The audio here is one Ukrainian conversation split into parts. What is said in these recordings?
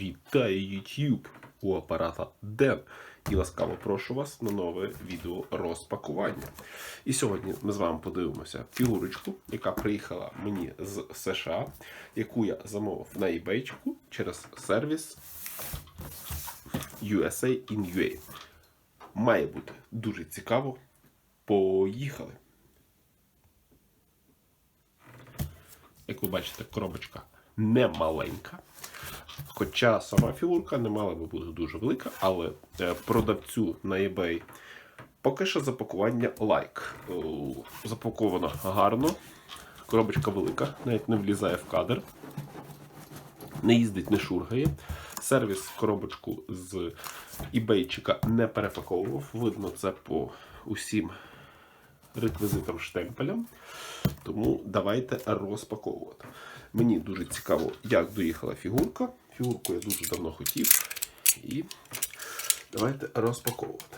Вітаю YouTube! У апарата Ден. І ласкаво прошу вас на нове відео розпакування. І сьогодні ми з вами подивимося фігурочку, яка приїхала мені з США, яку я замовив на eBay через сервіс USA in UA. Має бути дуже цікаво. Поїхали! Як ви бачите, коробочка не маленька. Хоча сама фігурка не мала би бути дуже велика, але е, продавцю на eBay поки що запакування лайк. Запаковано гарно. Коробочка велика, навіть не влізає в кадр. Не їздить, не шургає. Сервіс коробочку з eBay не перепаковував. Видно це по усім реквізитам штемпелям. Тому давайте розпаковувати. Мені дуже цікаво, як доїхала фігурка. Фігурку я дуже давно хотів. І давайте розпаковувати.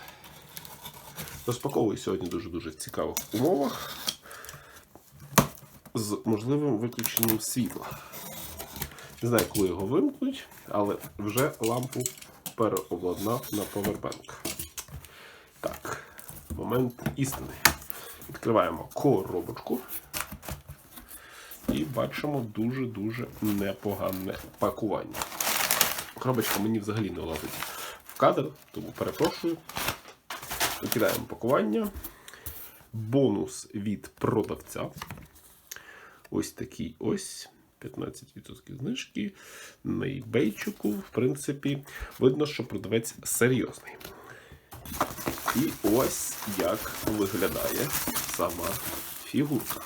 Розпаковую сьогодні дуже-дуже в цікавих умовах з можливим виключенням світла. Не знаю, коли його вимкнуть, але вже лампу переобладнав на повербанк. Так, момент істини. Відкриваємо коробочку. Бачимо дуже-дуже непогане пакування. Коробочка мені взагалі не лазить в кадр, тому перепрошую. Викидаємо пакування. Бонус від продавця. Ось такий ось. 15% знижки. На eBay, в принципі, видно, що продавець серйозний. І ось як виглядає сама фігурка.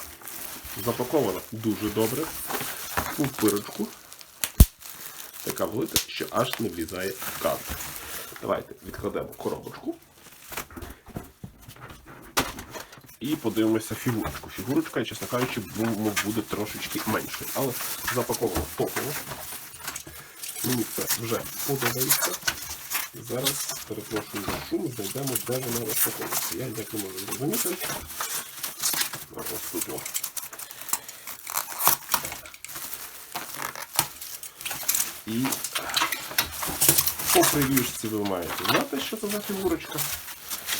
Запакована дуже добре. У пирочку. Така велика, що аж не влізає в кадр. Давайте відкладемо коробочку. І подивимося фігурочку. Фігурочка, чесно кажучи, буде трошечки меншою. Але запаковано топово. Мені це вже подобається. Зараз перепрошую за шум, знайдемо, де вона розпаковується. Я ніяк не можу зрозуміти. Ось тут. І по прев'юшці ви маєте знати, що це за фігурочка.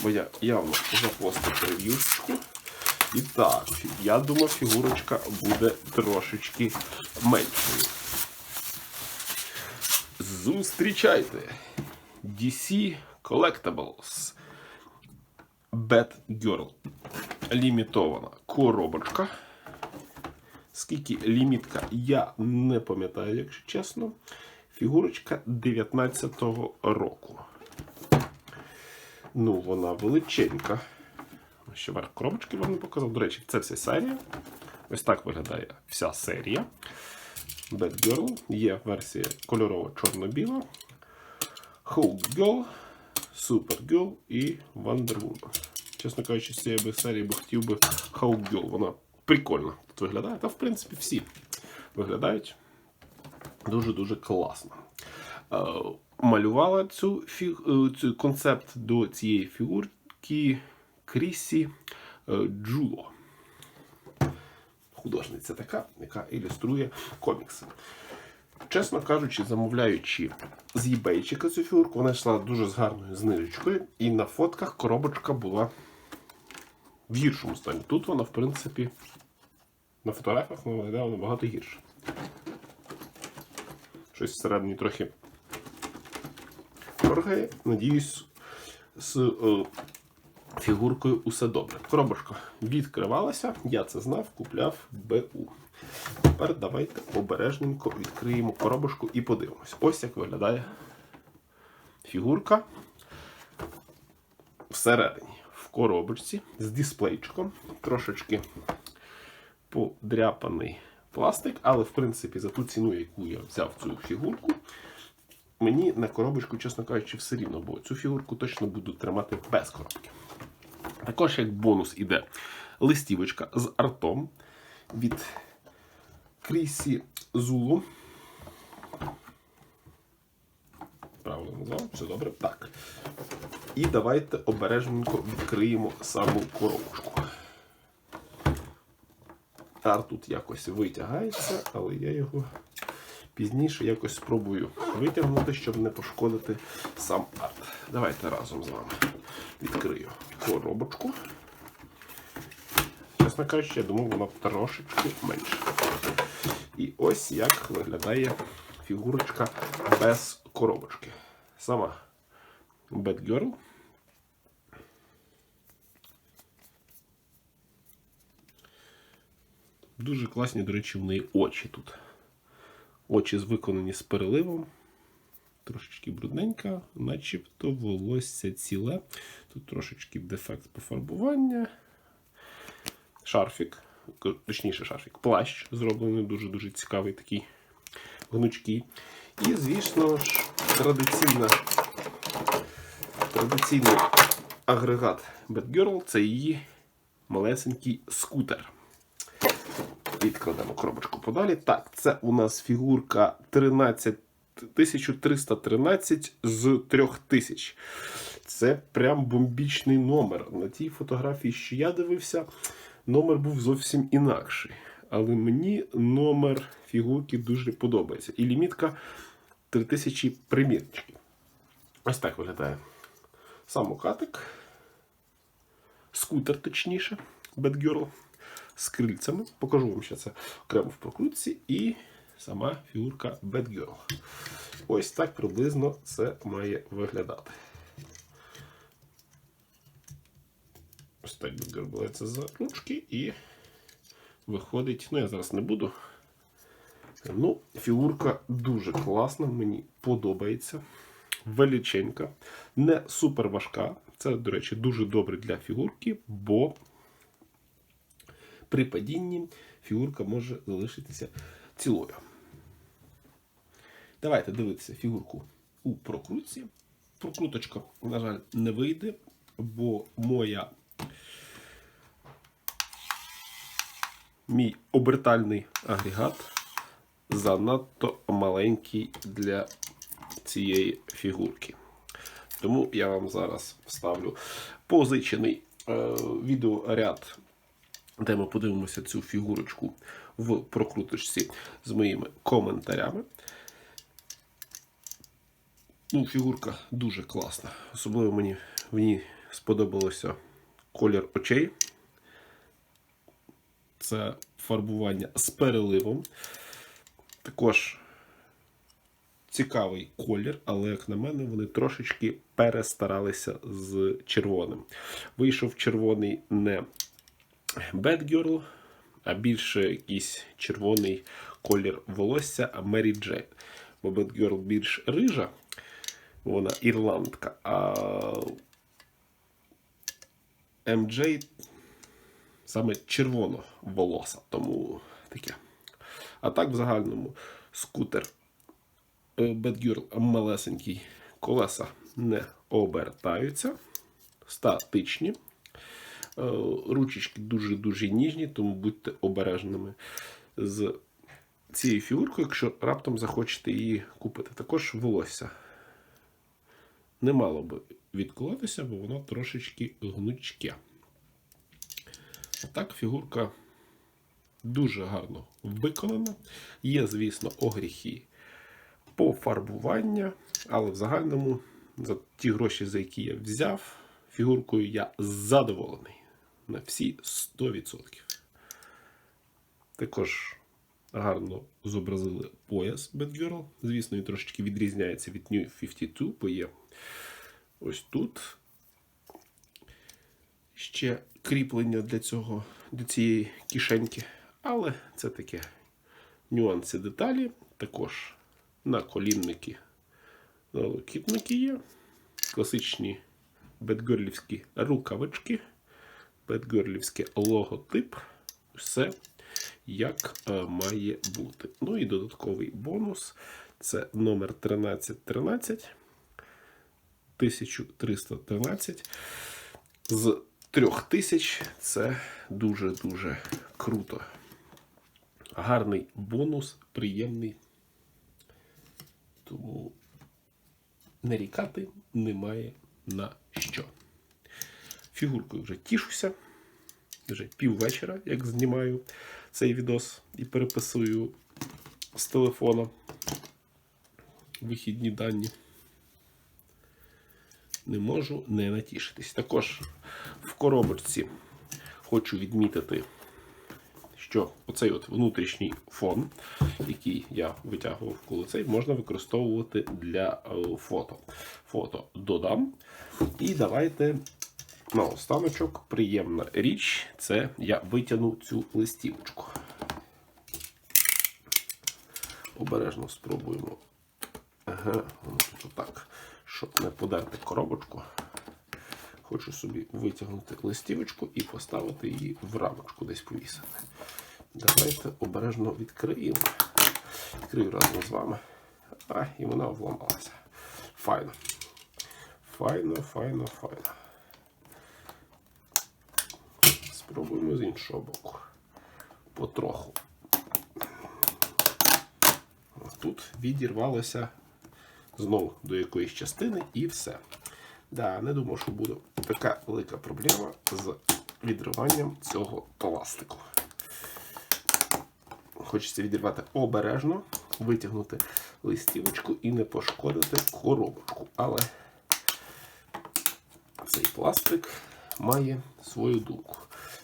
Бо я явно запостив прев'юшечку. І так, я думав, фігурочка буде трошечки меншою. Зустрічайте! DC Collectibles Bad Girl. Лімітована коробочка. Скільки лімітка, я не пам'ятаю, якщо чесно. Фігурочка 19-го року. Ну, вона величенька. Ще верх коробочки вам не показав. До речі, це вся серія. Ось так виглядає вся серія. Bad Girl. Є версія кольорова чорно-біла. Hulk Girl, Supergirl і Wonder Woman. Чесно кажучи, з цієї серії би хотів би Hulk Girl. Вона прикольно тут виглядає. Та, в принципі, всі виглядають дуже-дуже класно. Е, малювала цю, фіг... Е, цю концепт до цієї фігурки Крісі е, Джуло. Художниця така, яка ілюструє комікси. Чесно кажучи, замовляючи з eBay цю фігурку, вона йшла дуже з гарною знижечкою, і на фотках коробочка була в гіршому стані. Тут вона, в принципі, на фотографіях вона виглядає набагато гірше. Щось всередині трохи торгає. Надіюсь, з е, фігуркою усе добре. Коробочка відкривалася, я це знав, купляв БУ. Тепер давайте обережненько відкриємо коробочку і подивимось. Ось як виглядає фігурка всередині, в коробочці з дисплейчиком. Трошечки подряпаний пластик, але, в принципі, за ту ціну, яку я взяв цю фігурку, мені на коробочку, чесно кажучи, все рівно, бо цю фігурку точно буду тримати без коробки. Також, як бонус, іде листівочка з артом від Крісі Зулу. Правильно назвав, все добре. Так. І давайте обережненько відкриємо саму коробочку. Арт тут якось витягається, але я його пізніше якось спробую витягнути, щоб не пошкодити сам арт. Давайте разом з вами відкрию коробочку. Чесно кажучи, я думав, вона трошечки менша. І ось як виглядає фігурочка без коробочки. Сама Bad Girl. Дуже класні, до речі, в неї очі тут. Очі виконані з переливом. Трошечки брудненька, начебто волосся ціле. Тут трошечки дефект пофарбування. Шарфік, точніше шарфік, плащ зроблений дуже-дуже цікавий такий гнучкий. І, звісно ж, традиційна, традиційний агрегат Bad Girl це її малесенький скутер. Відкладемо коробочку подалі. Так, це у нас фігурка 13 1313 з 3000. Це прям бомбічний номер. На тій фотографії, що я дивився, номер був зовсім інакший. Але мені номер фігурки дуже подобається. І лімітка 3000 примірничків. Ось так виглядає самокатик. Скутер, точніше, Girl з крильцями. Покажу вам ще це окремо в прокрутці. І сама фігурка Bad Girl. Ось так приблизно це має виглядати. Ось так Bad Girl береться за ручки і виходить. Ну, я зараз не буду. Ну, фігурка дуже класна, мені подобається. Величенька, не супер важка. Це, до речі, дуже добре для фігурки, бо при падінні фігурка може залишитися цілою. Давайте дивитися фігурку у прокрутці. Прокруточка, на жаль, не вийде, бо моя мій обертальний агрегат занадто маленький для цієї фігурки. Тому я вам зараз вставлю позичений е, відеоряд, де ми подивимося цю фігурочку в прокруточці з моїми коментарями. Ну, фігурка дуже класна. Особливо мені в ній сподобалося колір очей. Це фарбування з переливом. Також цікавий колір, але, як на мене, вони трошечки перестаралися з червоним. Вийшов червоний не Bad Girl, а більше якийсь червоний колір волосся Mary Jane. Бо Bad Girl більш рижа, вона ірландка, а MJ саме червоно волоса, тому таке. А так, в загальному, скутер е, Bad Girl малесенький, колеса не обертаються, статичні. Е, Ручечки дуже-дуже ніжні, тому будьте обережними з цією фігуркою, якщо раптом захочете її купити. Також волосся не мало би відколотися, бо воно трошечки гнучке. Так, фігурка дуже гарно виконана. Є, звісно, огріхи пофарбування, але в загальному за ті гроші, за які я взяв, фігуркою я задоволений на всі 100%. Також гарно зобразили пояс Bad Girl. Звісно, він трошечки відрізняється від New 52, бо є ось тут ще кріплення для цього, для цієї кишеньки. Але це таке нюанси деталі. Також на колінники налокітники є. Класичні бедгерлівські рукавички, бедгерлівський логотип. Все як е, має бути. Ну і додатковий бонус це номер 1313 1313 з 3000. Це дуже-дуже круто. Гарний бонус, приємний. Тому нарікати немає на що. Фігуркою вже тішуся. Вже піввечора, як знімаю цей відос і переписую з телефона. вихідні дані. Не можу не натішитись. Також в коробочці хочу відмітити, що оцей от внутрішній фон, який я витягував коли цей, можна використовувати для е, фото. Фото додам. І давайте на останочок приємна річ це я витягну цю листівочку. Обережно спробуємо. Ага, тут отак, щоб не подерти коробочку. Хочу собі витягнути листівочку і поставити її в рамочку десь повісити. Давайте обережно відкриємо. Відкрию разом з вами. А, і вона вламалася. Файно. Файно, файно, файно. Спробуємо з іншого боку. Потроху. Тут відірвалося знову до якоїсь частини і все. Да, не думав, що буде така велика проблема з відриванням цього пластику. Хочеться відірвати обережно, витягнути листівочку і не пошкодити коробочку. Але цей пластик має свою думку.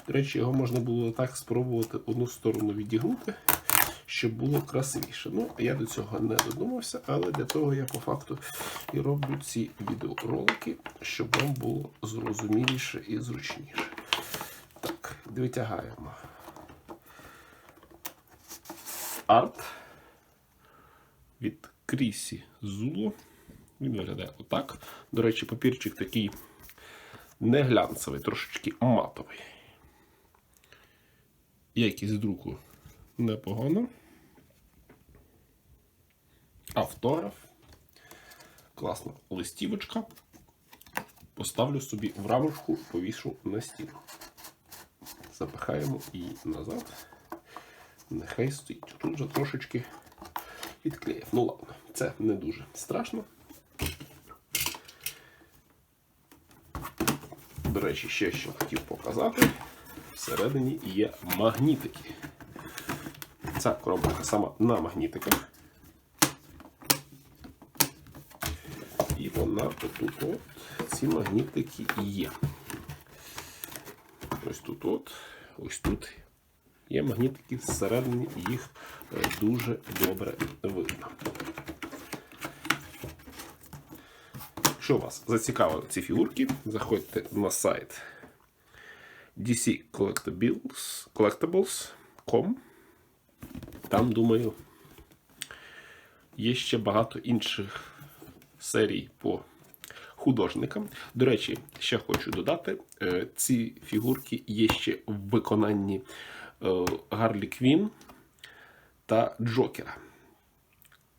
До речі, його можна було так спробувати одну сторону відігнути, щоб було красивіше. Ну, я до цього не додумався, але для того я по факту і роблю ці відеоролики, щоб вам було зрозуміліше і зручніше. Так, витягаємо. Арт від Крісі Зуло. Він виглядає отак. До речі, папірчик такий не глянцевий, трошечки матовий. Якість друку непогано. Автограф. Класна листівочка. Поставлю собі в рамочку, повішу на стіну. Запихаємо її назад. Нехай стоїть. Тут вже трошечки відклеїв. Ну ладно, це не дуже страшно. До речі, ще що хотів показати. Всередині є магнітики. Ця коробка сама на магнітиках. І вона отут от ці магнітики є. Ось тут от, ось тут є магнітики всередині, їх е, дуже добре видно. Якщо вас зацікавили ці фігурки, заходьте на сайт DC Collectibles, Collectibles.com. Там, думаю, є ще багато інших серій по художникам. До речі, ще хочу додати: е, ці фігурки є ще в виконанні е, Гарлі Квін та Джокера.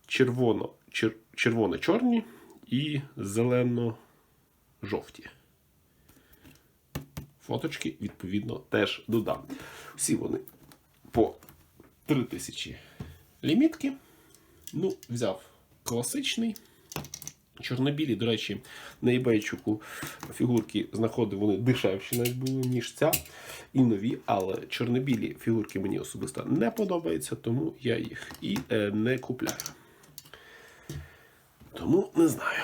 Червоно, чер, червоно-чорні і зелено-жовті. Фоточки, відповідно, теж додам. Всі вони по 3000 лімітки. Ну, взяв класичний. Чорнобілі, до речі, на eBay фігурки знаходив вони дешевші навіть були, ніж ця. І нові, але чорнобілі фігурки мені особисто не подобаються, тому я їх і е, не купляю. Тому не знаю.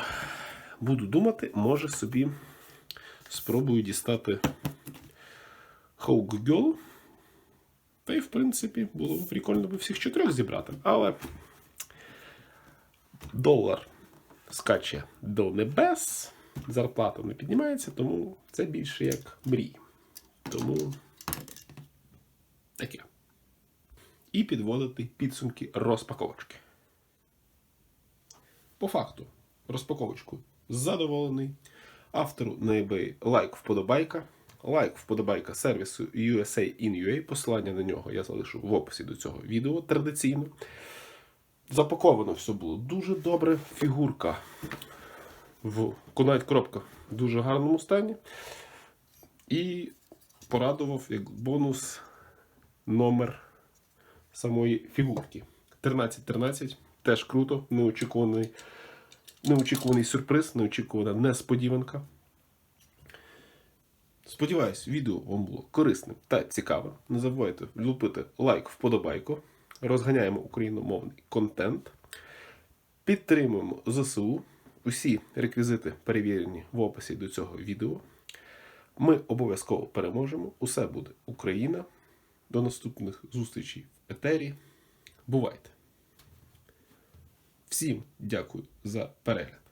Буду думати, може собі спробую дістати Hawk Girl. Та й, в принципі, було б прикольно би всіх чотирьох зібрати. Але долар скаче до небес, зарплата не піднімається, тому це більше як мрій. Тому таке. І підводити підсумки розпаковочки. По факту, розпаковочку задоволений. Автору на лайк вподобайка. Лайк вподобайка сервісу USA in UA. Посилання на нього я залишу в описі до цього відео традиційно. Запаковано все було дуже добре. Фігурка в Конайт коробка в дуже гарному стані. І порадував як бонус номер самої фігурки. 1313. Теж круто, неочікуваний, неочікуваний сюрприз, неочікувана несподіванка. Сподіваюсь, відео вам було корисним та цікавим. Не забувайте влупити лайк, вподобайку. Розганяємо україномовний контент. Підтримуємо ЗСУ. Усі реквізити перевірені в описі до цього відео. Ми обов'язково переможемо. Усе буде Україна. До наступних зустрічей в етері. Бувайте! Всім дякую за перегляд.